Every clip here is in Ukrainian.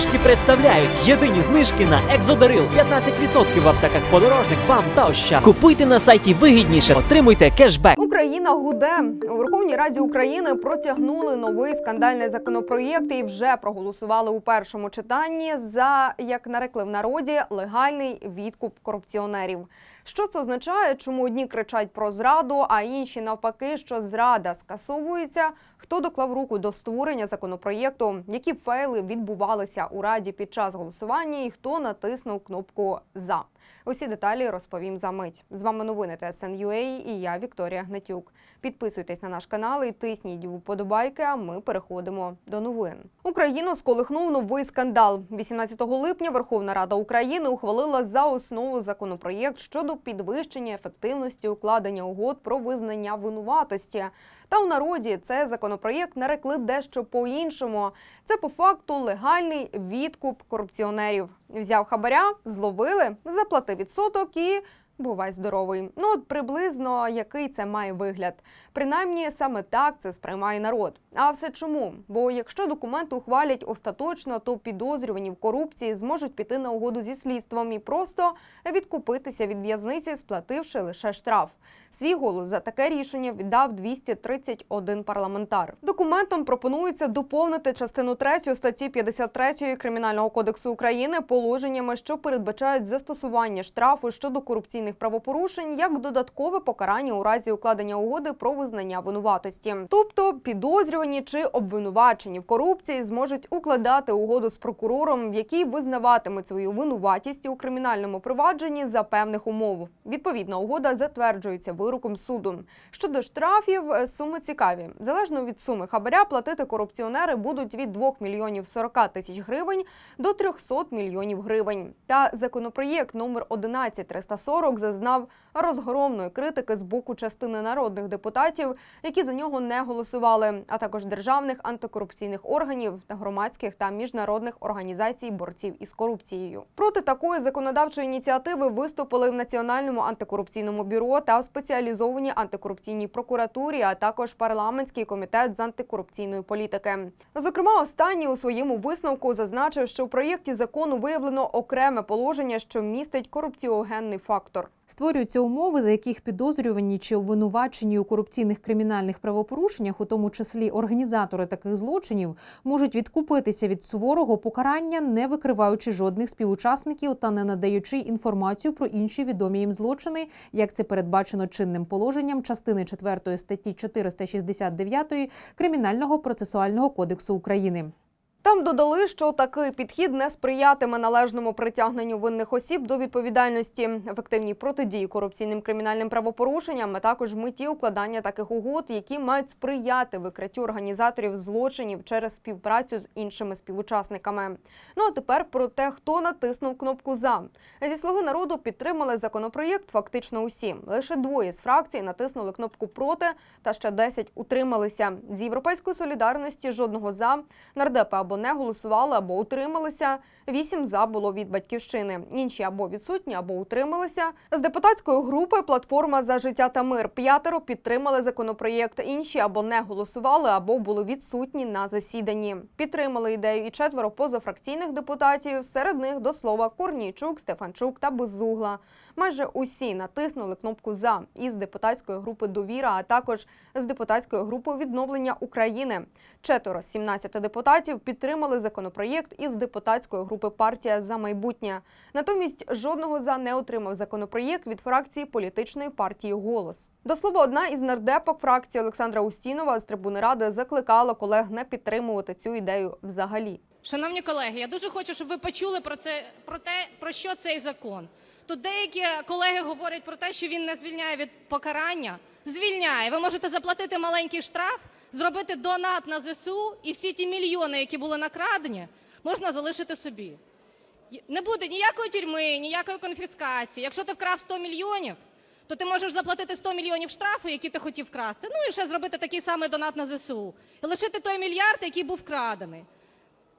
знижки представляють єдині знижки на Екзодарил 15% в аптеках подорожник, бам та ощад. Купуйте на сайті вигідніше, отримуйте кешбек. Україна гуде у Верховній Раді України протягнули новий скандальний законопроєкт і вже проголосували у першому читанні за як нарекли в народі легальний відкуп корупціонерів. Що це означає? Чому одні кричать про зраду, а інші навпаки, що зрада скасовується? Хто доклав руку до створення законопроєкту? Які фейли відбувалися у раді під час голосування? І хто натиснув кнопку за? Усі деталі розповім за мить. З вами новини ТСН.UA і я Вікторія Гнатюк. Підписуйтесь на наш канал і тисніть вподобайки. А ми переходимо до новин. Україну сколихнув новий скандал. 18 липня Верховна Рада України ухвалила за основу законопроєкт щодо підвищення ефективності укладення угод про визнання винуватості. Та у народі цей законопроєкт нарекли дещо по-іншому. Це по факту легальний відкуп корупціонерів. Взяв хабаря, зловили, заплатив відсоток і. Бувай здоровий. Ну от приблизно який це має вигляд. Принаймні саме так це сприймає народ. А все чому? Бо якщо документи ухвалять остаточно, то підозрювані в корупції зможуть піти на угоду зі слідством і просто відкупитися від в'язниці, сплативши лише штраф. Свій голос за таке рішення віддав 231 парламентар. Документом пропонується доповнити частину 3 статті 53 Кримінального кодексу України положеннями, що передбачають застосування штрафу щодо корупційних правопорушень як додаткове покарання у разі укладення угоди про визнання винуватості. Тобто підозрювані чи обвинувачені в корупції зможуть укладати угоду з прокурором, в якій визнаватимуть свою винуватість у кримінальному провадженні за певних умов. Відповідна угода затверджується вироком суду. Щодо штрафів, е, суми цікаві. Залежно від суми хабаря, платити корупціонери будуть від 2 мільйонів 40 тисяч гривень до 300 мільйонів гривень. Та законопроєкт номер 11340 зазнав розгромної критики з боку частини народних депутатів, які за нього не голосували, а також державних антикорупційних органів та громадських та міжнародних організацій борців із корупцією. Проти такої законодавчої ініціативи виступили в Національному антикорупційному бюро та в спеціалізованій антикорупційній прокуратурі, а також парламентський комітет з антикорупційної політики. Зокрема, останній у своєму висновку зазначив, що в проєкті закону виявлено окреме положення, що містить корупціогенний фактор. Створюються умови, за яких підозрювані чи обвинувачені у корупційних кримінальних правопорушеннях, у тому числі організатори таких злочинів, можуть відкупитися від суворого покарання, не викриваючи жодних співучасників та не надаючи інформацію про інші відомі їм злочини, як це передбачено чинним положенням частини 4 статті 469 Кримінального процесуального кодексу України. Там додали, що такий підхід не сприятиме належному притягненню винних осіб до відповідальності, ефективній протидії корупційним кримінальним правопорушенням, а також меті укладання таких угод, які мають сприяти викриттю організаторів злочинів через співпрацю з іншими співучасниками. Ну а тепер про те, хто натиснув кнопку за зі слуги народу підтримали законопроєкт. Фактично усі лише двоє з фракцій натиснули кнопку проти, та ще 10 утрималися. З європейської солідарності жодного за нардепи або не голосували, або утрималися. Вісім за було від батьківщини. Інші або відсутні, або утрималися. З депутатської групи Платформа за життя та мир п'ятеро підтримали законопроєкт. Інші або не голосували, або були відсутні на засіданні. Підтримали ідею і четверо позафракційних депутатів. Серед них до слова Корнійчук, Стефанчук та Безугла. Майже усі натиснули кнопку за із депутатської групи Довіра, а також з депутатської групи відновлення України. Четверо з 17 депутатів підтримали законопроєкт із депутатської групи Партія за майбутнє. Натомість жодного за не отримав законопроєкт від фракції політичної партії Голос. До слова, одна із нардепок фракції Олександра Устінова з трибуни ради закликала колег не підтримувати цю ідею взагалі. Шановні колеги, я дуже хочу, щоб ви почули про це про те, про що цей закон. Тут деякі колеги говорять про те, що він не звільняє від покарання. Звільняє. Ви можете заплатити маленький штраф, зробити донат на ЗСУ, і всі ті мільйони, які були накрадені, можна залишити собі. Не буде ніякої тюрми, ніякої конфіскації. Якщо ти вкрав 100 мільйонів, то ти можеш заплатити 100 мільйонів штрафу, які ти хотів вкрасти. Ну і ще зробити такий самий донат на ЗСУ. І лишити той мільярд, який був вкрадений.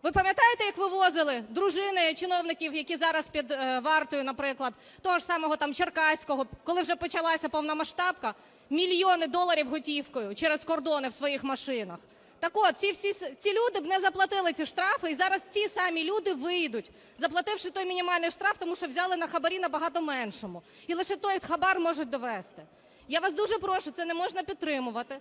Ви пам'ятаєте, як вивозили дружини чиновників, які зараз під е, вартою, наприклад, того ж самого там Черкаського, коли вже почалася повномасштабка, мільйони доларів готівкою через кордони в своїх машинах. Так от, ці всі ці люди б не заплатили ці штрафи, і зараз ці самі люди вийдуть, заплативши той мінімальний штраф, тому що взяли на хабарі набагато меншому. І лише той хабар можуть довести. Я вас дуже прошу, це не можна підтримувати.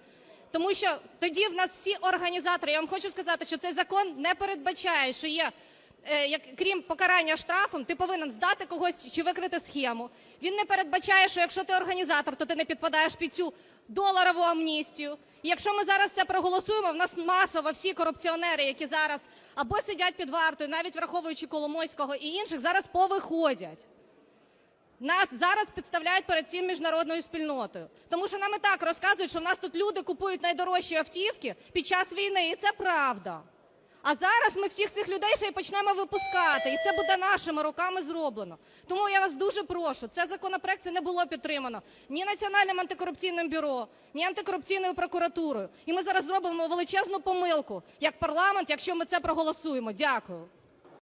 Тому що тоді в нас всі організатори, я вам хочу сказати, що цей закон не передбачає, що є, е, як, крім покарання штрафом, ти повинен здати когось чи викрити схему. Він не передбачає, що якщо ти організатор, то ти не підпадаєш під цю доларову амністію. І якщо ми зараз це проголосуємо, в нас масово всі корупціонери, які зараз або сидять під вартою, навіть враховуючи Коломойського і інших, зараз повиходять. Нас зараз підставляють перед цим міжнародною спільнотою, тому що нам і так розказують, що в нас тут люди купують найдорожчі автівки під час війни, і це правда. А зараз ми всіх цих людей ще й почнемо випускати, і це буде нашими руками зроблено. Тому я вас дуже прошу, це законопроект це не було підтримано ні Національним антикорупційним бюро, ні антикорупційною прокуратурою. І ми зараз зробимо величезну помилку як парламент, якщо ми це проголосуємо. Дякую.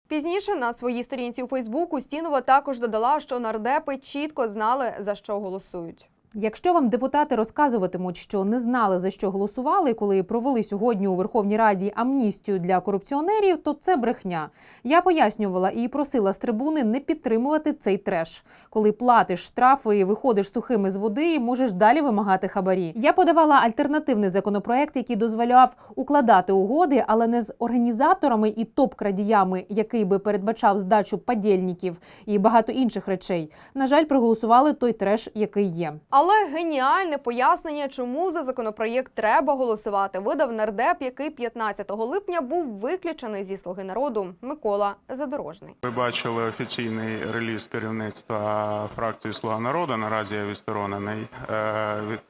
Пізніше на своїй сторінці у Фейсбуку Стінова також додала, що нардепи чітко знали за що голосують. Якщо вам депутати розказуватимуть, що не знали за що голосували, коли провели сьогодні у Верховній Раді амністію для корупціонерів, то це брехня. Я пояснювала і просила з трибуни не підтримувати цей треш. Коли платиш штрафи і виходиш сухими з води, можеш далі вимагати хабарі. Я подавала альтернативний законопроект, який дозволяв укладати угоди, але не з організаторами і топ-крадіями, який би передбачав здачу падільників і багато інших речей. На жаль, проголосували той треш, який є. Але геніальне пояснення, чому за законопроєкт треба голосувати, видав нардеп, який 15 липня був виключений зі слуги народу Микола Задорожний. Ви бачили офіційний реліз керівництва фракції Слуга народу. Наразі я відсторонений е, від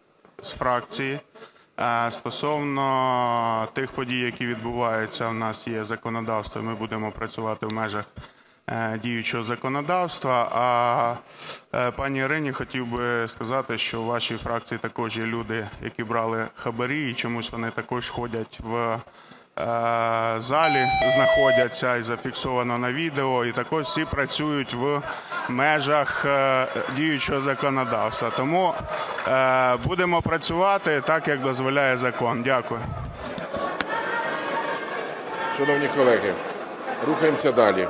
з фракції. Е, Стосовно тих подій, які відбуваються, у нас є законодавство. Ми будемо працювати в межах діючого законодавства. А е, пані Ірині хотів би сказати, що у вашій фракції також є люди, які брали хабарі, і чомусь вони також ходять в е, залі, знаходяться і зафіксовано на відео. І також всі працюють в межах е, діючого законодавства. Тому е, будемо працювати так, як дозволяє закон. Дякую. Шановні колеги, рухаємося далі.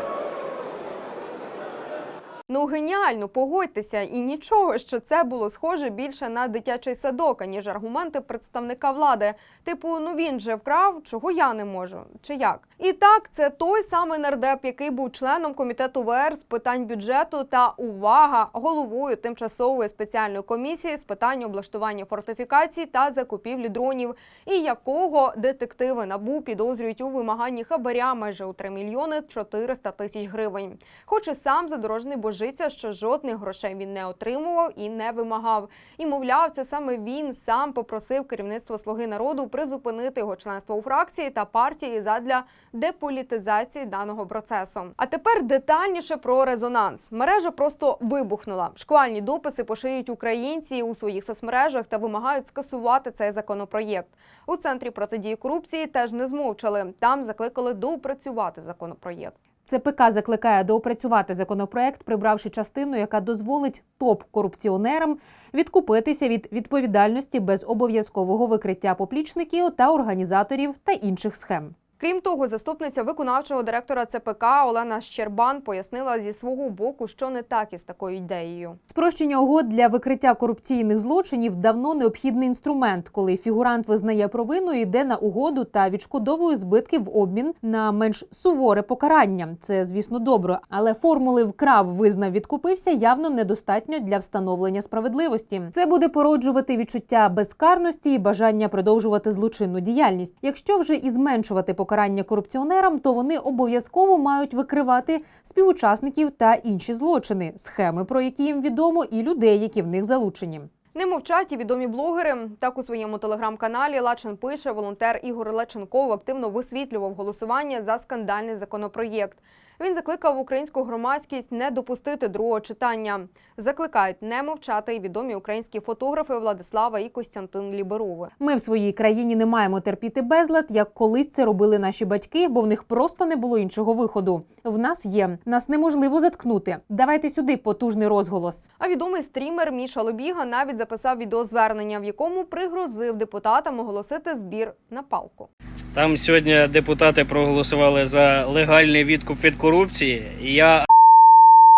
Ну геніально, погодьтеся, і нічого, що це було схоже більше на дитячий садок, аніж аргументи представника влади. Типу, ну він же вкрав, чого я не можу, чи як? І так, це той самий нардеп, який був членом комітету ВР з питань бюджету та увага головою тимчасової спеціальної комісії з питань облаштування фортифікацій та закупівлі дронів, і якого детективи набу підозрюють у вимаганні хабаря майже у 3 мільйони 400 тисяч гривень. Хоч і сам задорожний божиться, що жодних грошей він не отримував і не вимагав. І мовляв, це саме він сам попросив керівництво Слуги народу призупинити його членство у фракції та партії задля деполітизації даного процесу. А тепер детальніше про резонанс. Мережа просто вибухнула. Шквальні дописи поширюють українці у своїх соцмережах та вимагають скасувати цей законопроєкт. У центрі протидії корупції теж не змовчали. Там закликали доопрацювати законопроєкт. ЦПК закликає доопрацювати законопроект, прибравши частину, яка дозволить топ-корупціонерам відкупитися від відповідальності без обов'язкового викриття поплічників та організаторів та інших схем. Крім того, заступниця виконавчого директора ЦПК Олена Щербан пояснила зі свого боку, що не так із такою ідеєю. Спрощення угод для викриття корупційних злочинів давно необхідний інструмент, коли фігурант визнає провину, і йде на угоду та відшкодовує збитки в обмін на менш суворе покарання. Це звісно добре, але формули вкрав, визнав, відкупився явно недостатньо для встановлення справедливості. Це буде породжувати відчуття безкарності і бажання продовжувати злочинну діяльність. Якщо вже і зменшувати покарання корупціонерам, то вони обов'язково мають викривати співучасників та інші злочини, схеми, про які їм відомо, і людей, які в них залучені. Не мовчать і відомі блогери. Так у своєму телеграм-каналі Лачин пише, волонтер Ігор Лаченков активно висвітлював голосування за скандальний законопроєкт. Він закликав українську громадськість не допустити другого читання. Закликають не мовчати і відомі українські фотографи Владислава і Костянтин Ліберови. Ми в своїй країні не маємо терпіти безлад, як колись це робили наші батьки, бо в них просто не було іншого виходу. В нас є нас неможливо заткнути. Давайте сюди потужний розголос. А відомий стрімер Міша Лобіга навіть записав відеозвернення, в якому пригрозив депутатам оголосити збір на палку. Там сьогодні депутати проголосували за легальний відкуп від корупції. І Я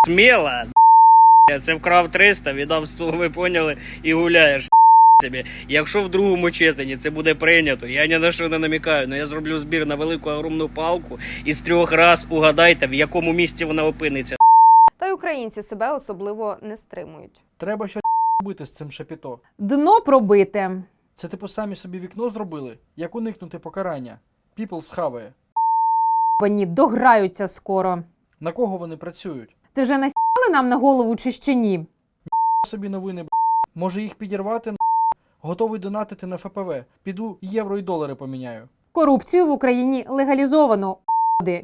сміло, я це вкрав 300, віддав 100, ви поняли, і гуляєш собі. Якщо в другому читанні це буде прийнято, я ні на що не намікаю, але я зроблю збір на велику огромну палку і з трьох раз угадайте, в якому місці вона опиниться. Та й українці себе особливо не стримують. Треба щось робити з цим шапіто. Дно пробите. Це типу самі собі вікно зробили? Як уникнути покарання? Піпл схаває. Вони дограються скоро. На кого вони працюють? Це вже насіли нам на голову чи ще ні? Собі новини б***. Може їх підірвати на Готовий донатити на ФПВ. Піду євро і долари поміняю. Корупцію в Україні легалізовано.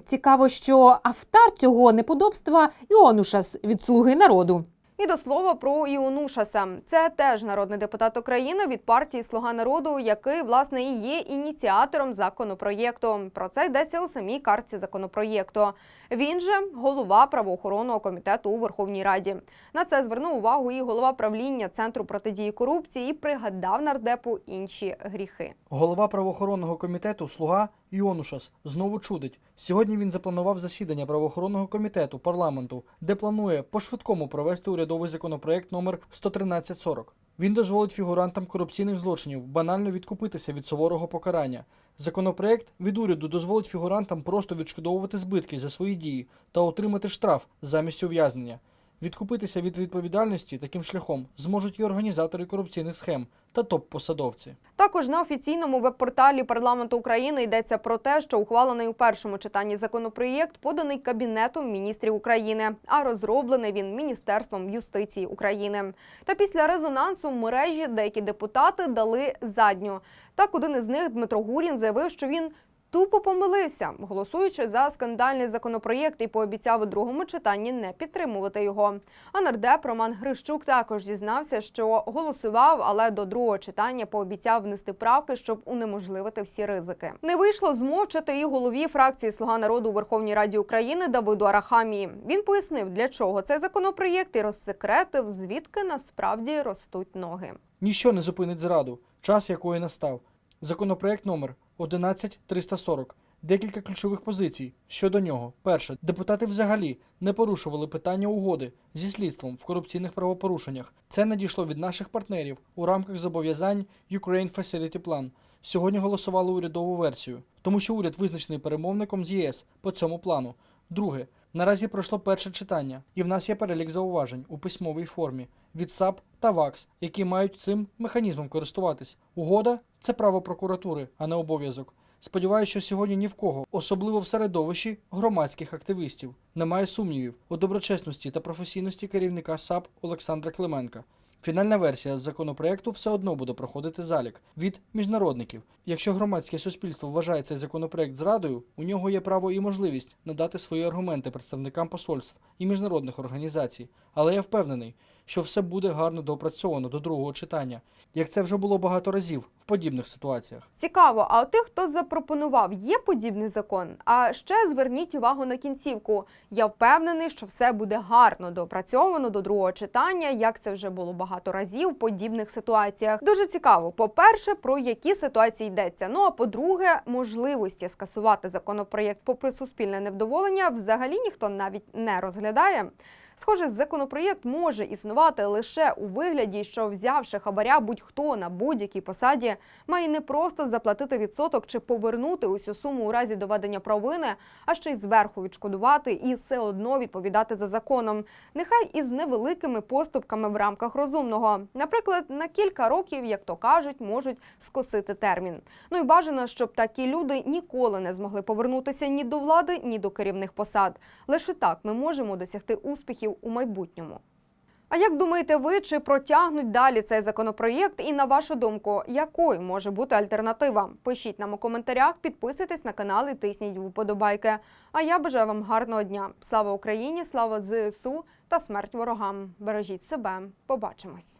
Цікаво, що автор цього неподобства Іонушас від слуги народу. І до слова про Іонушаса. Це теж народний депутат України від партії Слуга народу, який власне і є ініціатором законопроєкту. Про це йдеться у самій картці законопроєкту. Він же голова правоохоронного комітету у Верховній Раді. На це звернув увагу і голова правління центру протидії корупції і пригадав нардепу інші гріхи. Голова правоохоронного комітету Слуга Іонушас знову чудить. Сьогодні він запланував засідання правоохоронного комітету парламенту, де планує по-швидкому провести урядовий законопроект номер 11340. Він дозволить фігурантам корупційних злочинів банально відкупитися від суворого покарання. Законопроект від уряду дозволить фігурантам просто відшкодовувати збитки за свої дії та отримати штраф замість ув'язнення. Відкупитися від відповідальності таким шляхом зможуть і організатори корупційних схем та топ-посадовці. Також на офіційному веб-порталі парламенту України йдеться про те, що ухвалений у першому читанні законопроєкт поданий Кабінетом міністрів України, а розроблений він Міністерством юстиції України. Та після резонансу в мережі деякі депутати дали задню. Так, один із них Дмитро Гурін заявив, що він. Тупо помилився, голосуючи за скандальний законопроєкт і пообіцяв у другому читанні не підтримувати його. А нардеп Роман Грищук також зізнався, що голосував, але до другого читання пообіцяв внести правки, щоб унеможливити всі ризики. Не вийшло змовчати і голові фракції Слуга народу у Верховній Раді України Давиду Арахамії. Він пояснив, для чого цей законопроєкт і розсекретив, звідки насправді ростуть ноги. Ніщо не зупинить зраду, час якої настав. Законопроект номер 11340. Декілька ключових позицій щодо нього. Перше, депутати взагалі не порушували питання угоди зі слідством в корупційних правопорушеннях. Це надійшло від наших партнерів у рамках зобов'язань Ukraine Facility Plan. Сьогодні голосували урядову версію, тому що уряд визначений перемовником з ЄС по цьому плану. Друге, наразі пройшло перше читання, і в нас є перелік зауважень у письмовій формі від САП та ВАКС, які мають цим механізмом користуватись. Угода це право прокуратури, а не обов'язок. Сподіваюся, що сьогодні ні в кого, особливо в середовищі громадських активістів, немає сумнівів у доброчесності та професійності керівника САП Олександра Клименка. Фінальна версія законопроекту все одно буде проходити залік від міжнародників. Якщо громадське суспільство вважає цей законопроект зрадою, у нього є право і можливість надати свої аргументи представникам посольств і міжнародних організацій. Але я впевнений, що все буде гарно доопрацьовано до другого читання, як це вже було багато разів в подібних ситуаціях. Цікаво, а у тих, хто запропонував, є подібний закон. А ще зверніть увагу на кінцівку. Я впевнений, що все буде гарно доопрацьовано до другого читання, як це вже було багато разів в подібних ситуаціях. Дуже цікаво. По-перше, про які ситуації йдеться. Ну а по-друге, можливості скасувати законопроєкт попри суспільне невдоволення взагалі ніхто навіть не розглядає. Схоже, законопроєкт може існувати лише у вигляді, що взявши хабаря будь-хто на будь-якій посаді, має не просто заплатити відсоток чи повернути усю суму у разі доведення провини, а ще й зверху відшкодувати і все одно відповідати за законом. Нехай із невеликими поступками в рамках розумного. Наприклад, на кілька років, як то кажуть, можуть скосити термін. Ну і бажано, щоб такі люди ніколи не змогли повернутися ні до влади, ні до керівних посад. Лише так ми можемо досягти успіхів у майбутньому. А як думаєте ви, чи протягнуть далі цей законопроєкт? І на вашу думку, якою може бути альтернатива? Пишіть нам у коментарях, підписуйтесь на канал і тисніть вподобайки. А я бажаю вам гарного дня. Слава Україні, слава ЗСУ та смерть ворогам. Бережіть себе. Побачимось.